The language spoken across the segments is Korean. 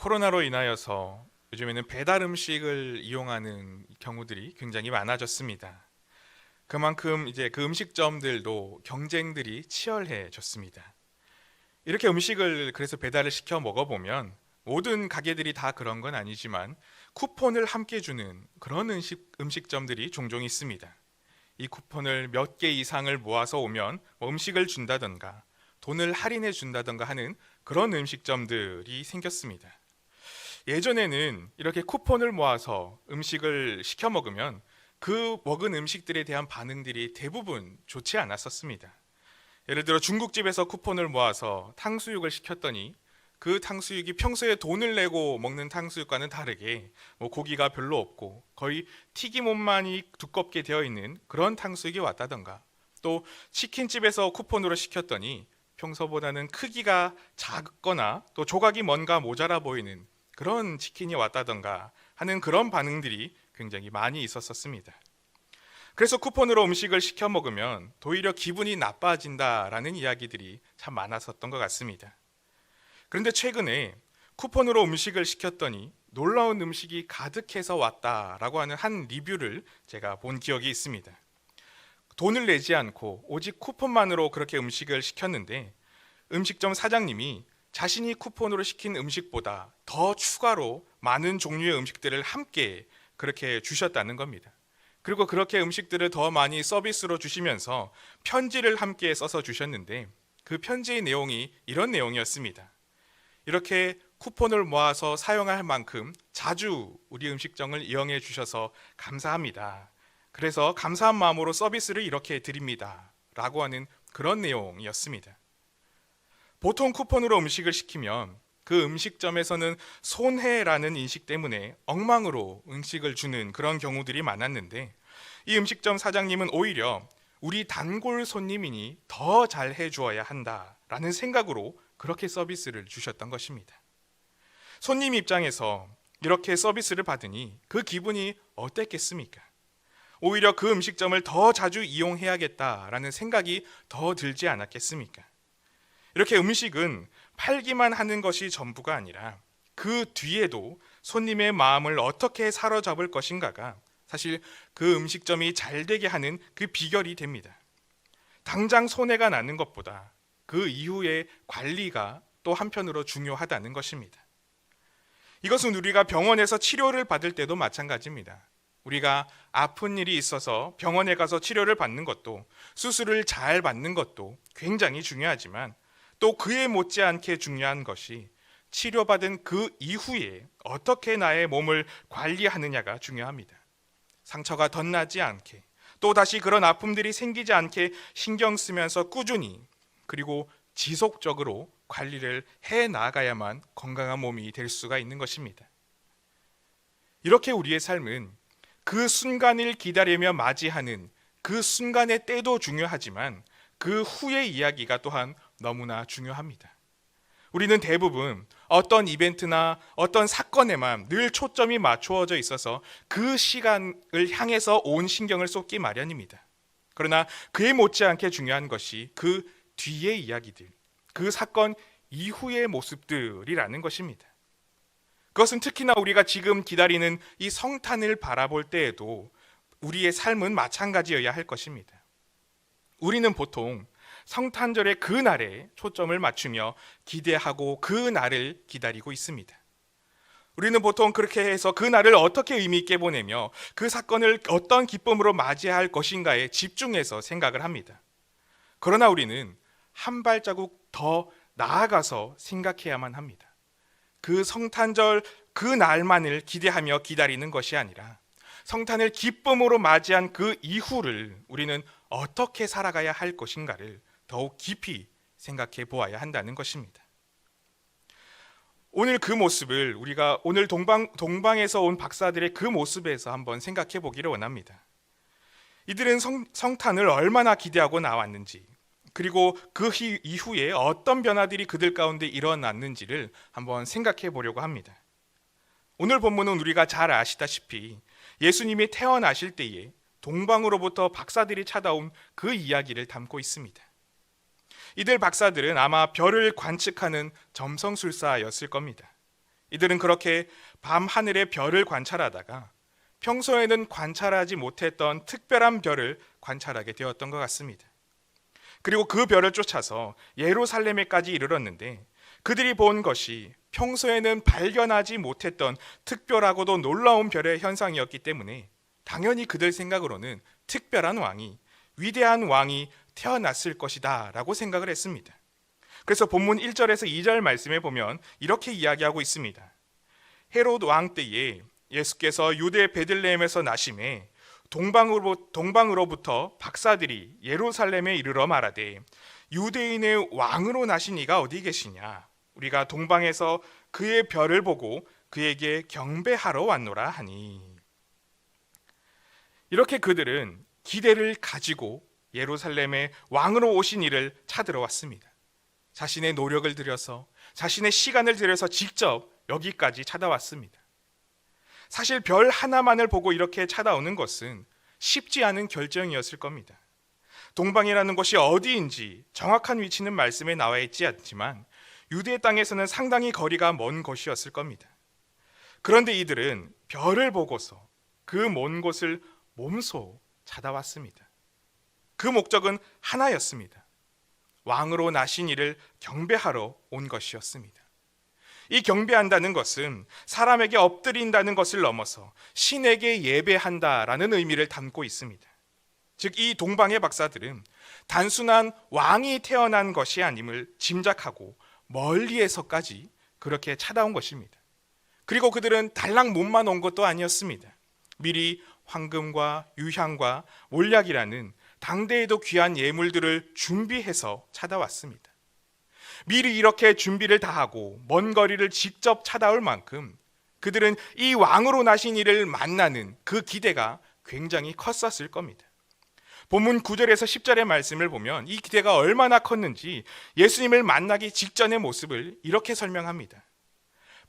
코로나로 인하여서 요즘에는 배달 음식을 이용하는 경우들이 굉장히 많아졌습니다. 그만큼 이제 그 음식점들도 경쟁들이 치열해졌습니다. 이렇게 음식을 그래서 배달을 시켜 먹어보면 모든 가게들이 다 그런 건 아니지만 쿠폰을 함께 주는 그런 음식, 음식점들이 종종 있습니다. 이 쿠폰을 몇 개 이상을 모아서 오면 뭐 음식을 준다던가 돈을 할인해 준다던가 하는 그런 음식점들이 생겼습니다. 예전에는 이렇게 쿠폰을 모아서 음식을 시켜 먹으면 그 먹은 음식들에 대한 반응들이 대부분 좋지 않았었습니다. 예를 들어 중국집에서 쿠폰을 모아서 탕수육을 시켰더니 그 탕수육이 평소에 돈을 내고 먹는 탕수육과는 다르게 뭐 고기가 별로 없고 거의 튀김 옷만이 두껍게 되어 있는 그런 탕수육이 왔다던가 또 치킨집에서 쿠폰으로 시켰더니 평소보다는 크기가 작거나 또 조각이 뭔가 모자라 보이는 그런 치킨이 왔다던가 하는 그런 반응들이 굉장히 많이 있었었습니다. 그래서 쿠폰으로 음식을 시켜 먹으면 도리어 기분이 나빠진다라는 이야기들이 참 많았었던 것 같습니다. 그런데 최근에 쿠폰으로 음식을 시켰더니 놀라운 음식이 가득해서 왔다라고 하는 한 리뷰를 제가 본 기억이 있습니다. 돈을 내지 않고 오직 쿠폰만으로 그렇게 음식을 시켰는데 음식점 사장님이 자신이 쿠폰으로 시킨 음식보다 더 추가로 많은 종류의 음식들을 함께 그렇게 주셨다는 겁니다. 그리고 그렇게 음식들을 더 많이 서비스로 주시면서 편지를 함께 써서 주셨는데 그 편지의 내용이 이런 내용이었습니다. 이렇게 쿠폰을 모아서 사용할 만큼 자주 우리 음식점을 이용해 주셔서 감사합니다. 그래서 감사한 마음으로 서비스를 이렇게 드립니다. 라고 하는 그런 내용이었습니다. 보통 쿠폰으로 음식을 시키면 그 음식점에서는 손해라는 인식 때문에 엉망으로 음식을 주는 그런 경우들이 많았는데 이 음식점 사장님은 오히려 우리 단골 손님이니 더 잘 해주어야 한다라는 생각으로 그렇게 서비스를 주셨던 것입니다. 손님 입장에서 이렇게 서비스를 받으니 그 기분이 어땠겠습니까? 오히려 그 음식점을 더 자주 이용해야겠다라는 생각이 더 들지 않았겠습니까? 이렇게 음식은 팔기만 하는 것이 전부가 아니라 그 뒤에도 손님의 마음을 어떻게 사로잡을 것인가가 사실 그 음식점이 잘 되게 하는 그 비결이 됩니다. 당장 손해가 나는 것보다 그 이후의 관리가 또 한편으로 중요하다는 것입니다. 이것은 우리가 병원에서 치료를 받을 때도 마찬가지입니다. 우리가 아픈 일이 있어서 병원에 가서 치료를 받는 것도 수술을 잘 받는 것도 굉장히 중요하지만 또 그에 못지않게 중요한 것이 치료받은 그 이후에 어떻게 나의 몸을 관리하느냐가 중요합니다. 상처가 덧나지 않게 또 다시 그런 아픔들이 생기지 않게 신경 쓰면서 꾸준히 그리고 지속적으로 관리를 해 나가야만 건강한 몸이 될 수가 있는 것입니다. 이렇게 우리의 삶은 그 순간을 기다리며 맞이하는 그 순간의 때도 중요하지만 그 후의 이야기가 또한 너무나 중요합니다. 우리는 대부분 어떤 이벤트나 어떤 사건에만 늘 초점이 맞추어져 있어서 그 시간을 향해서 온 신경을 쏟기 마련입니다. 그러나 그에 못지않게 중요한 것이 그 뒤의 이야기들, 그 사건 이후의 모습들이라는 것입니다. 그것은 특히나 우리가 지금 기다리는 이 성탄을 바라볼 때에도 우리의 삶은 마찬가지여야 할 것입니다. 우리는 보통 성탄절의 그 날에 초점을 맞추며 기대하고 그 날을 기다리고 있습니다. 우리는 보통 그렇게 해서 그 날을 어떻게 의미 있게 보내며 그 사건을 어떤 기쁨으로 맞이할 것인가에 집중해서 생각을 합니다. 그러나 우리는 한 발자국 더 나아가서 생각해야만 합니다. 그 성탄절 그 날만을 기대하며 기다리는 것이 아니라 성탄을 기쁨으로 맞이한 그 이후를 우리는 어떻게 살아가야 할 것인가를 더욱 깊이 생각해 보아야 한다는 것입니다. 오늘 그 모습을 우리가 오늘 동방 동방에서 온 박사들의 그 모습에서 한번 생각해 보기를 원합니다. 이들은 성, 성탄을 얼마나 기대하고 나왔는지 그리고 그 이후에 어떤 변화들이 그들 가운데 일어났는지를 한번 생각해 보려고 합니다. 오늘 본문은 우리가 잘 아시다시피 예수님이 태어나실 때에 동방으로부터 박사들이 찾아온 그 이야기를 담고 있습니다. 이들 박사들은 아마 별을 관측하는 점성술사였을 겁니다. 이들은 그렇게 밤 하늘의 별을 관찰하다가 평소에는 관찰하지 못했던 특별한 별을 관찰하게 되었던 것 같습니다. 그리고 그 별을 쫓아서 예루살렘에까지 이르렀는데 그들이 본 것이 평소에는 발견하지 못했던 특별하고도 놀라운 별의 현상이었기 때문에 당연히 그들 생각으로는 특별한 왕이 위대한 왕이 태어났을 것이다 라고 생각을 했습니다. 그래서 본문 1절에서 2절 말씀에 보면 이렇게 이야기하고 있습니다. 헤롯 왕 때에 예수께서 유대 베들레헴에서 나심에 동방으로, 동방으로 부터 박사들이 예루살렘에 이르러 말하되 유대인의 왕으로 나신 이가 어디 계시냐 우리가 동방에서 그의 별을 보고 그에게 경배하러 왔노라 하니 이렇게 그들은 기대를 가지고 예루살렘에 왕으로 오신 이를 찾으러 왔습니다. 자신의 노력을 들여서 자신의 시간을 들여서 직접 여기까지 찾아왔습니다. 사실 별 하나만을 보고 이렇게 찾아오는 것은 쉽지 않은 결정이었을 겁니다. 동방이라는 곳이 어디인지 정확한 위치는 말씀에 나와 있지 않지만 유대 땅에서는 상당히 거리가 먼 곳이었을 겁니다. 그런데 이들은 별을 보고서 그 먼 곳을 몸소 찾아왔습니다. 그 목적은 하나였습니다. 왕으로 나신 이를 경배하러 온 것이었습니다. 이 경배한다는 것은 사람에게 엎드린다는 것을 넘어서 신에게 예배한다라는 의미를 담고 있습니다. 즉, 이 동방의 박사들은 단순한 왕이 태어난 것이 아님을 짐작하고 멀리에서까지 그렇게 찾아온 것입니다. 그리고 그들은 달랑 몸만 온 것도 아니었습니다. 미리 황금과 유향과 몰약이라는 당대에도 귀한 예물들을 준비해서 찾아왔습니다. 미리 이렇게 준비를 다 하고 먼 거리를 직접 찾아올 만큼 그들은 이 왕으로 나신 이를 만나는 그 기대가 굉장히 컸었을 겁니다. 본문 9절에서 10절의 말씀을 보면 이 기대가 얼마나 컸는지 예수님을 만나기 직전의 모습을 이렇게 설명합니다.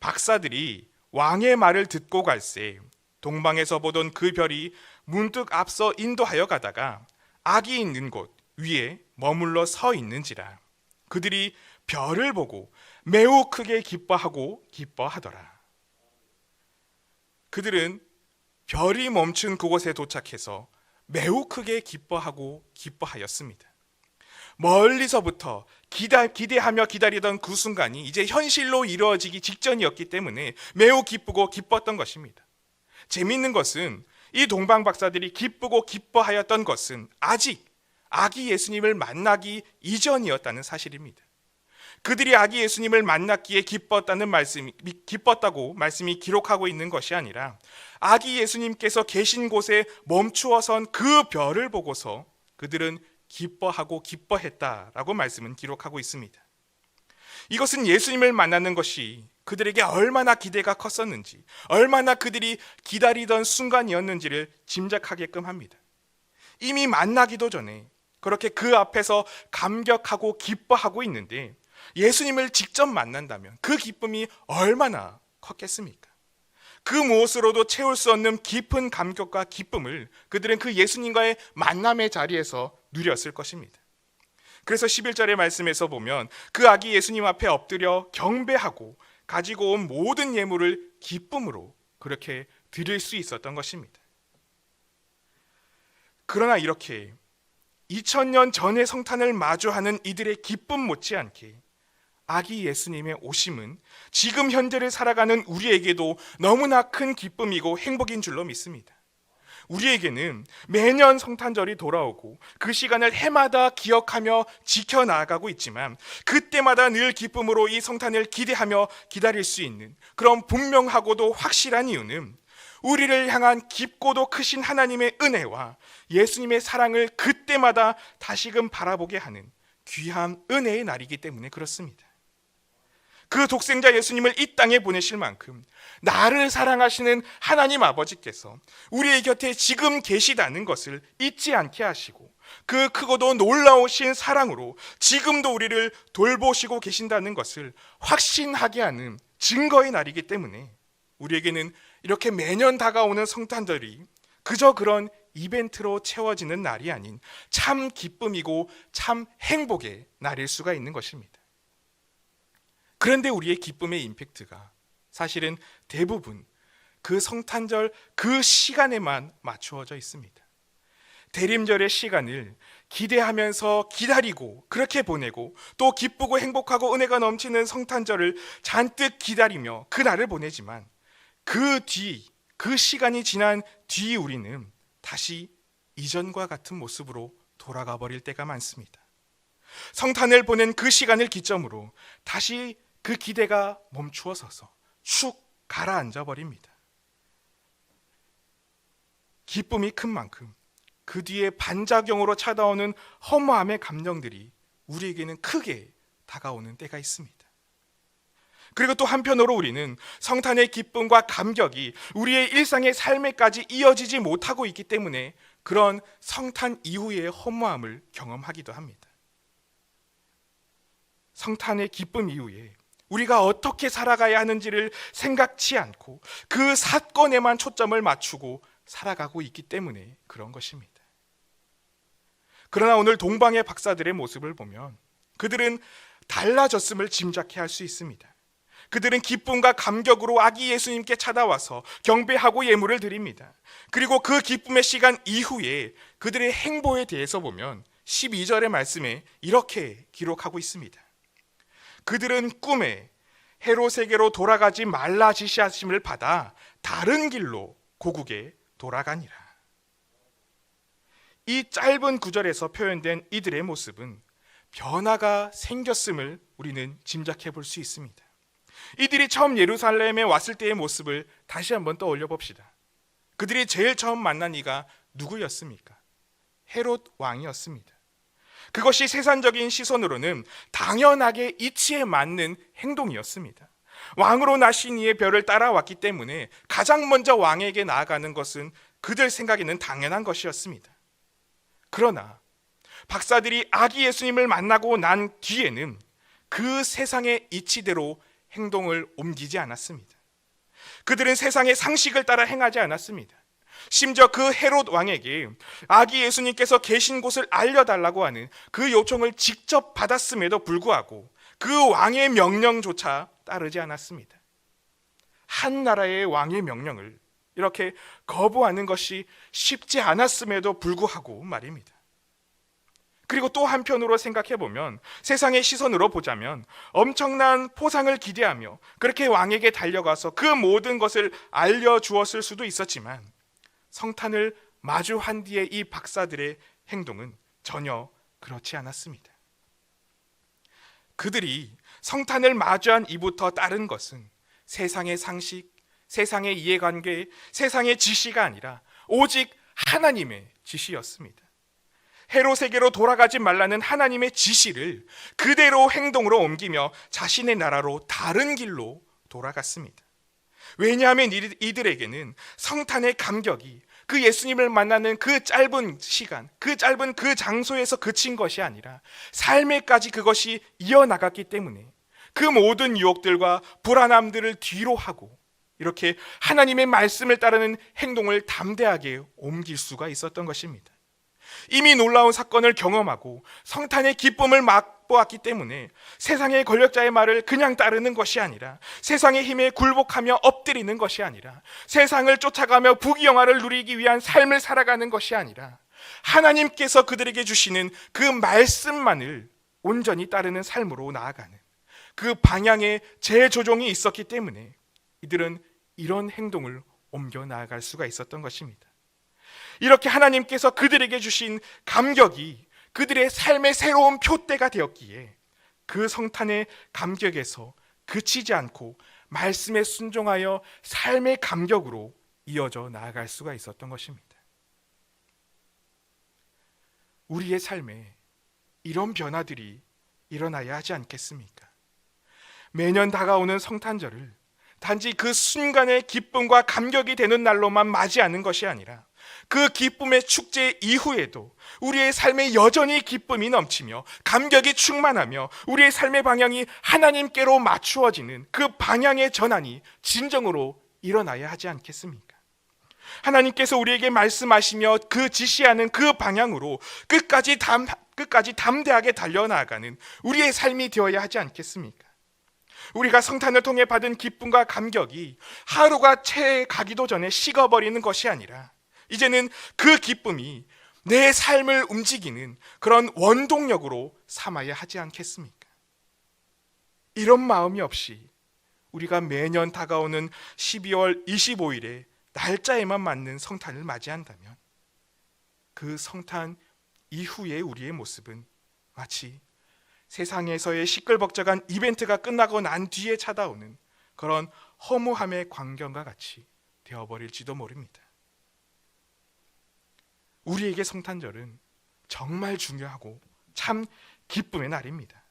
박사들이 왕의 말을 듣고 갈새 동방에서 보던 그 별이 문득 앞서 인도하여 가다가 악이 있는 곳 위에 머물러 서 있는지라 그들이 별을 보고 매우 크게 기뻐하고 기뻐하더라. 그들은 별이 멈춘 그곳에 도착해서 매우 크게 기뻐하고 기뻐하였습니다. 멀리서부터 기다, 기대하며 기다리던 그 순간이 이제 현실로 이루어지기 직전이었기 때문에 매우 기쁘고 기뻤던 것입니다. 재미있는 것은 이 동방 박사들이 기쁘고 기뻐하였던 것은 아직 아기 예수님을 만나기 이전이었다는 사실입니다. 그들이 아기 예수님을 만났기에 기뻤다는 말씀이 기뻤다고 말씀이 기록하고 있는 것이 아니라 아기 예수님께서 계신 곳에 멈추어선 그 별을 보고서 그들은 기뻐하고 기뻐했다라고 말씀은 기록하고 있습니다. 이것은 예수님을 만나는 것이 그들에게 얼마나 기대가 컸었는지, 얼마나 그들이 기다리던 순간이었는지를 짐작하게끔 합니다. 이미 만나기도 전에 그렇게 그 앞에서 감격하고 기뻐하고 있는데 예수님을 직접 만난다면 그 기쁨이 얼마나 컸겠습니까? 그 무엇으로도 채울 수 없는 깊은 감격과 기쁨을 그들은 그 예수님과의 만남의 자리에서 누렸을 것입니다. 그래서 11절의 말씀에서 보면 그 아기 예수님 앞에 엎드려 경배하고 가지고 온 모든 예물을 기쁨으로 그렇게 드릴 수 있었던 것입니다. 그러나 이렇게 2000년 전의 성탄을 마주하는 이들의 기쁨 못지않게 아기 예수님의 오심은 지금 현재를 살아가는 우리에게도 너무나 큰 기쁨이고 행복인 줄로 믿습니다. 우리에게는 매년 성탄절이 돌아오고 그 시간을 해마다 기억하며 지켜나가고 있지만 그때마다 늘 기쁨으로 이 성탄을 기대하며 기다릴 수 있는 그런 분명하고도 확실한 이유는 우리를 향한 깊고도 크신 하나님의 은혜와 예수님의 사랑을 그때마다 다시금 바라보게 하는 귀한 은혜의 날이기 때문에 그렇습니다. 그 독생자 예수님을 이 땅에 보내실 만큼 나를 사랑하시는 하나님 아버지께서 우리의 곁에 지금 계시다는 것을 잊지 않게 하시고 그 크고도 놀라우신 사랑으로 지금도 우리를 돌보시고 계신다는 것을 확신하게 하는 증거의 날이기 때문에 우리에게는 이렇게 매년 다가오는 성탄절이 그저 그런 이벤트로 채워지는 날이 아닌 참 기쁨이고 참 행복의 날일 수가 있는 것입니다. 그런데 우리의 기쁨의 임팩트가 사실은 대부분 그 성탄절 그 시간에만 맞추어져 있습니다. 대림절의 시간을 기대하면서 기다리고 그렇게 보내고 또 기쁘고 행복하고 은혜가 넘치는 성탄절을 잔뜩 기다리며 그 날을 보내지만 그 뒤, 그 시간이 지난 뒤 우리는 다시 이전과 같은 모습으로 돌아가 버릴 때가 많습니다. 성탄을 보낸 그 시간을 기점으로 다시 그 기대가 멈추어 서서 축 가라앉아 버립니다. 기쁨이 큰 만큼 그 뒤에 반작용으로 찾아오는 허무함의 감정들이 우리에게는 크게 다가오는 때가 있습니다. 그리고 또 한편으로 우리는 성탄의 기쁨과 감격이 우리의 일상의 삶에까지 이어지지 못하고 있기 때문에 그런 성탄 이후의 허무함을 경험하기도 합니다. 성탄의 기쁨 이후에 우리가 어떻게 살아가야 하는지를 생각치 않고 그 사건에만 초점을 맞추고 살아가고 있기 때문에 그런 것입니다. 그러나 오늘 동방의 박사들의 모습을 보면 그들은 달라졌음을 짐작해 할 수 있습니다. 그들은 기쁨과 감격으로 아기 예수님께 찾아와서 경배하고 예물을 드립니다. 그리고 그 기쁨의 시간 이후에 그들의 행보에 대해서 보면 12절의 말씀에 이렇게 기록하고 있습니다. 그들은 꿈에 헤롯에게로 돌아가지 말라 지시하심을 받아 다른 길로 고국에 돌아가니라. 이 짧은 구절에서 표현된 이들의 모습은 변화가 생겼음을 우리는 짐작해 볼 수 있습니다. 이들이 처음 예루살렘에 왔을 때의 모습을 다시 한번 떠올려 봅시다. 그들이 제일 처음 만난 이가 누구였습니까? 헤롯 왕이었습니다. 그것이 세상적인 시선으로는 당연하게 이치에 맞는 행동이었습니다. 왕으로 나신 이의 별을 따라왔기 때문에 가장 먼저 왕에게 나아가는 것은 그들 생각에는 당연한 것이었습니다. 그러나 박사들이 아기 예수님을 만나고 난 뒤에는 그 세상의 이치대로 행동을 옮기지 않았습니다. 그들은 세상의 상식을 따라 행하지 않았습니다. 심지어 그 헤롯 왕에게 아기 예수님께서 계신 곳을 알려달라고 하는 그 요청을 직접 받았음에도 불구하고 그 왕의 명령조차 따르지 않았습니다. 한 나라의 왕의 명령을 이렇게 거부하는 것이 쉽지 않았음에도 불구하고 말입니다. 그리고 또 한편으로 생각해 보면 세상의 시선으로 보자면 엄청난 포상을 기대하며 그렇게 왕에게 달려가서 그 모든 것을 알려주었을 수도 있었지만 성탄을 마주한 뒤에 이 박사들의 행동은 전혀 그렇지 않았습니다. 그들이 성탄을 마주한 이부터 따른 것은 세상의 상식, 세상의 이해관계, 세상의 지시가 아니라 오직 하나님의 지시였습니다. 헤롯에게로 돌아가지 말라는 하나님의 지시를 그대로 행동으로 옮기며 자신의 나라로 다른 길로 돌아갔습니다. 왜냐하면 이- 이들에게는 성탄의 감격이 그 예수님을 만나는 그 짧은 시간, 그 짧은 그 장소에서 그친 것이 아니라 삶에까지 그것이 이어나갔기 때문에 그 모든 유혹들과 불안함들을 뒤로 하고 이렇게 하나님의 말씀을 따르는 행동을 담대하게 옮길 수가 있었던 것입니다. 이미 놀라운 사건을 경험하고 성탄의 기쁨을 맛보았기 때문에 세상의 권력자의 말을 그냥 따르는 것이 아니라 세상의 힘에 굴복하며 엎드리는 것이 아니라 세상을 쫓아가며 부귀영화를 누리기 위한 삶을 살아가는 것이 아니라 하나님께서 그들에게 주시는 그 말씀만을 온전히 따르는 삶으로 나아가는 그 방향에 재조종이 있었기 때문에 이들은 이런 행동을 옮겨 나아갈 수가 있었던 것입니다. 이렇게 하나님께서 그들에게 주신 감격이 그들의 삶의 새로운 표대가 되었기에 그 성탄의 감격에서 그치지 않고 말씀에 순종하여 삶의 감격으로 이어져 나아갈 수가 있었던 것입니다. 우리의 삶에 이런 변화들이 일어나야 하지 않겠습니까? 매년 다가오는 성탄절을 단지 그 순간의 기쁨과 감격이 되는 날로만 맞이하는 것이 아니라 그 기쁨의 축제 이후에도 우리의 삶에 여전히 기쁨이 넘치며 감격이 충만하며 우리의 삶의 방향이 하나님께로 맞추어지는 그 방향의 전환이 진정으로 일어나야 하지 않겠습니까? 하나님께서 우리에게 말씀하시며 그 지시하는 그 방향으로 끝까지 담 끝까지 담대하게 달려나가는 우리의 삶이 되어야 하지 않겠습니까? 우리가 성탄을 통해 받은 기쁨과 감격이 하루가 채 가기도 전에 식어버리는 것이 아니라 이제는 그 기쁨이 내 삶을 움직이는 그런 원동력으로 삼아야 하지 않겠습니까? 이런 마음이 없이 우리가 매년 다가오는 12월 25일에 날짜에만 맞는 성탄을 맞이한다면 그 성탄 이후의 우리의 모습은 마치 세상에서의 시끌벅적한 이벤트가 끝나고 난 뒤에 찾아오는 그런 허무함의 광경과 같이 되어버릴지도 모릅니다. 우리에게 성탄절은 정말 중요하고 참 기쁨의 날입니다.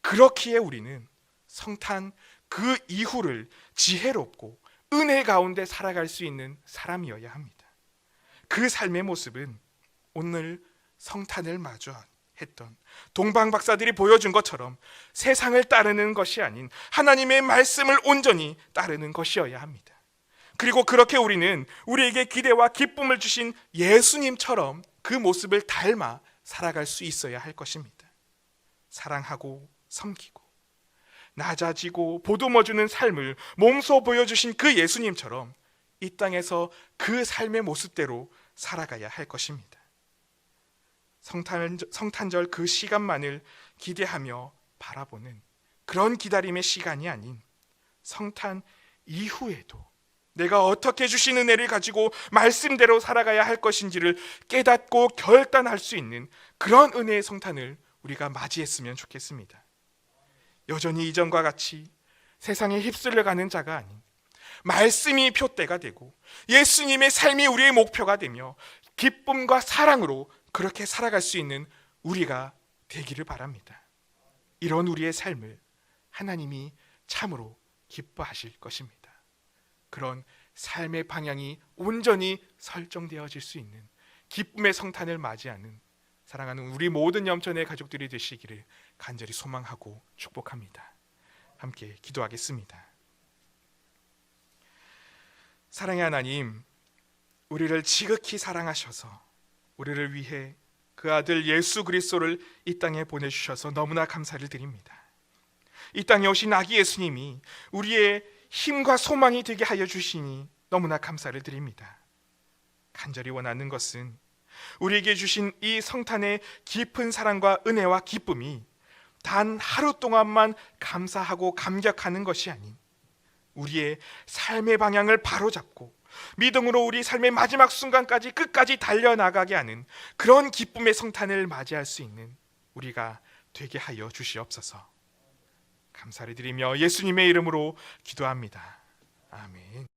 그렇기에 우리는 성탄 그 이후를 지혜롭고 은혜 가운데 살아갈 수 있는 사람이어야 합니다. 그 삶의 모습은 오늘 성탄을 마주했던 동방 박사들이 보여준 것처럼 세상을 따르는 것이 아닌 하나님의 말씀을 온전히 따르는 것이어야 합니다. 그리고 그렇게 우리는 우리에게 기대와 기쁨을 주신 예수님처럼 그 모습을 닮아 살아갈 수 있어야 할 것입니다. 사랑하고 섬기고 낮아지고 보듬어주는 삶을 몸소 보여주신 그 예수님처럼 이 땅에서 그 삶의 모습대로 살아가야 할 것입니다. 성탄, 성탄절 그 시간만을 기대하며 바라보는 그런 기다림의 시간이 아닌 성탄 이후에도 내가 어떻게 주신 은혜를 가지고 말씀대로 살아가야 할 것인지를 깨닫고 결단할 수 있는 그런 은혜의 성탄을 우리가 맞이했으면 좋겠습니다. 여전히 이전과 같이 세상에 휩쓸려 가는 자가 아닌 말씀이 표대가 되고 예수님의 삶이 우리의 목표가 되며 기쁨과 사랑으로 그렇게 살아갈 수 있는 우리가 되기를 바랍니다. 이런 우리의 삶을 하나님이 참으로 기뻐하실 것입니다. 그런 삶의 방향이 온전히 설정되어질 수 있는 기쁨의 성탄을 맞이하는 사랑하는 우리 모든 염천의 가족들이 되시기를 간절히 소망하고 축복합니다. 함께 기도하겠습니다. 사랑의 하나님, 우리를 지극히 사랑하셔서 우리를 위해 그 아들 예수 그리스도를 이 땅에 보내주셔서 너무나 감사를 드립니다. 이 땅에 오신 아기 예수님이 우리의 힘과 소망이 되게 하여 주시니 너무나 감사를 드립니다. 간절히 원하는 것은 우리에게 주신 이 성탄의 깊은 사랑과 은혜와 기쁨이 단 하루 동안만 감사하고 감격하는 것이 아닌 우리의 삶의 방향을 바로잡고 믿음으로 우리 삶의 마지막 순간까지 끝까지 달려나가게 하는 그런 기쁨의 성탄을 맞이할 수 있는 우리가 되게 하여 주시옵소서. 감사를 드리며 예수님의 이름으로 기도합니다. 아멘.